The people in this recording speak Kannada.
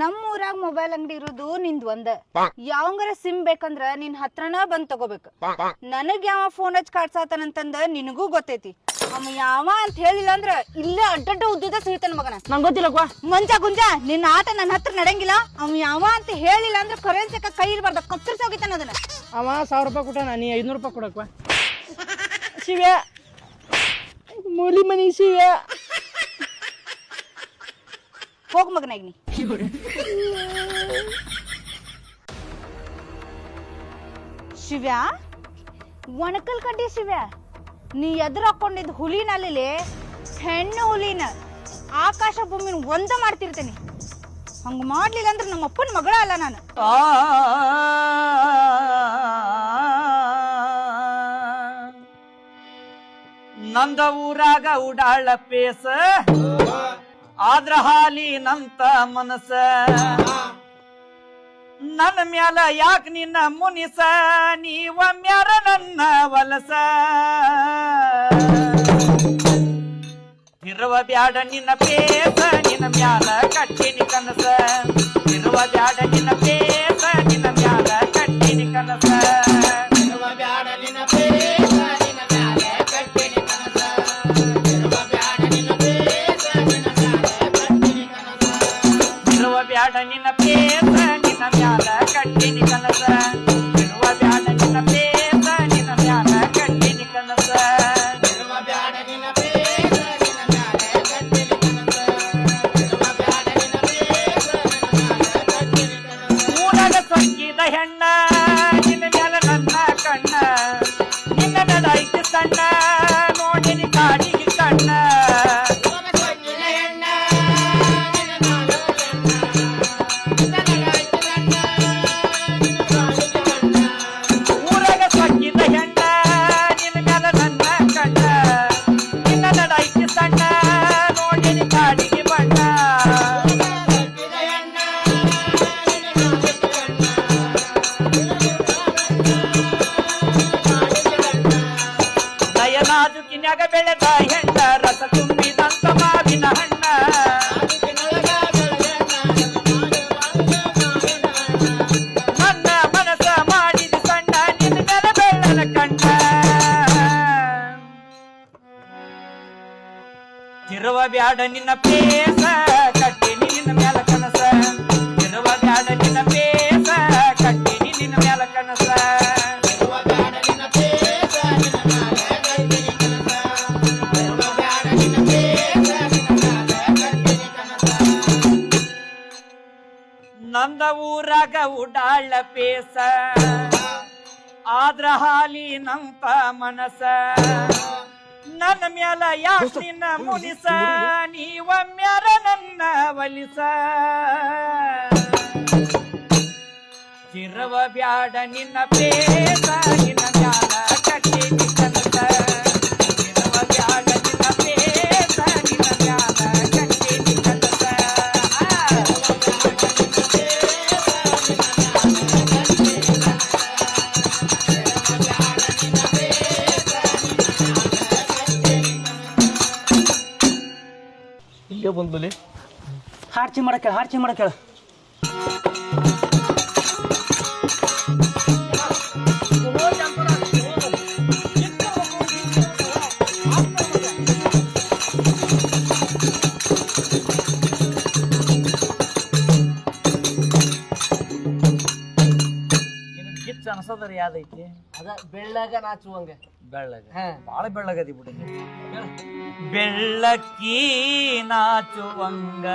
ನಮ್ಮ ಊರಾಗ ಮೊಬೈಲ್ ಅಂಗಡಿ ಇರೋದು ನಿಂದ್ ಒಂದ. ಯಾವಂಗಾರ ಸಿಮ್ ಬೇಕಂದ್ರ ನಿನ್ ಹತ್ರನ ಬಂದ್ ತಗೋಬೇಕು. ನನಗ್ ಯಾವ ಫೋನ್ ಹಚ್ ಕಾಡ್ಸಾತನಂತಂದ ನಿನಗೂ ಗೊತ್ತೈತಿ. ಅವ ಯಾವ ಅಂತ ಹೇಳಿಲ್ಲ ಅಂದ್ರ ಇಲ್ಲೇ ಅಡ್ಡಡ್ಡ ಉದ್ದಿದ ಸಿಗ್ತಾನ ಮಗನ. ನಂಗ್ ಗೊತ್ತಿಲ್ಲಪ್ಪ ಮಂಜ ಗುಂಜ ನಿನ್ನ ಆಟ ನನ್ನ ಹತ್ರ ನಡಂಗಿಲ್ಲ. ಅವ ಯಾವ ಅಂತ ಹೇಳಿಲ್ಲ ಅಂದ್ರ ಕರೆನ್ಸಿ ಕೈ ಇರ್ಬಾರ್ದ ಕತ್ತರಿಸಿ ಹೋಗಿತಾನ ಅದನ್ನ. ಅವ ಸಾವಿರ ರೂಪಾಯಿ ಕೊಟ್ಟಾನ ನೀ ಐದ್ನೂರು ರೂಪಾಯಿ ಕೊಡಕ್ವ? ಶಿವ್ಯ. ಮೂಲಿ ಮನಿ ಶಿವ್ಯ. ಹೋಗ್ ಮಗನಾಗ ನೀ. ಶಿವ್ಯ ಒಣಕಲ್ ಕಡ್ಡಿ ಶಿವ್ಯ ನೀ ಎದುರು ಹಾಕೊಂಡಿದ್ ಹುಲಿನಲ್ಲಿ ಹೆಣ್ಣು ಹುಲಿನ ಆಕಾಶ ಭೂಮಿನ ಒಂದ ಮಾಡ್ತಿರ್ತೇನೆ ಹಂಗ ಮಾಡ್ಲಿಲ್ಲ ಅಂದ್ರೆ ನಮ್ಮ ಅಪ್ಪನ ಮಗಳ ಅಲ್ಲ ನಾನು ನಂದ ಊರಾಗ ಉಡಾಳ ಪೇಸ ಆದ್ರ ಹಾಲಿನಂತ ಮನಸ ನನ್ನ ಮ್ಯಾಲ ಯಾಕ ನಿನ್ನ ಮುನಿಸ? ನೀವಮ್ಯಾರ ನನ್ನ ವಲಸ. ಇರುವ ಬ್ಯಾಡ ನಿನ್ನ ಪೇಸ, ನಿನ್ನ ಮ್ಯಾಲ ಕಟ್ಟಿನಿ ಕನಸ. ಇರುವ ಬ್ಯಾಡ ನಿನ್ನ ಪೇಸ, ನಿನ್ನ ಮ್ಯಾಲ ಕಟ್ಟಿನಿ ಕನಸ. ಇರುವ ಬ್ಯಾಡ ನಿನ್ನ ಪೇಸ ಮ್ಯಾಲ ಕಟ್ಟಿನಿ ಕನಸ ಬೆಳೆದ ಹೆಣ್ಣ ರಸ ತುಂಬಿದಂತ ಮಾವಿನ ಹಣ್ಣ. ಮನಸ ಮಾಡಿದ ಸಣ್ಣ ನಿನ್ನ ಬ್ಯಾಡ ನಿನ್ನ ಪೇಸ ಕಟ್ಟಿನಿ ಊರಾಗ ಉಡಾಳ ಪೇಸ. ಆದ್ರ ಹಾಲಿನಂತ ಮನಸ. ನನ್ನ ಮ್ಯಾಲ ಯಾಕ ನಿನ್ನ ಮುನಿಸ? ನೀವಮ್ಯಾರ ನನ್ನ ಒಲಿಸ ಚಿರವ ಬ್ಯಾಡ ನಿನ್ನ ಪೇಸ ನಿನ್ನ ಮ್ಯಾಲ ಇಲ್ಲೇ ಹಾರ್ಚಿ ಮಾಡಕ್ಕೆ ಹಾರ್ಚಿ ಮಾಡಕ್ಕೆ ಗಿಚ್ಚ ಅನ್ಸೋದ್ರ ಯಾವ್ದೈತಿ? ಅದ ಬೆಳ್ಳಗ ನಾಚುವಂಗ ಬೆಳ್ಳಾಗ. ಹಾ. ಬಾಳ ಬೆಳ್ಳಗದಿ ಬಿಡು ಬೆಳ್ಳಕ್ಕಿ ನಾಚುವಂಗ.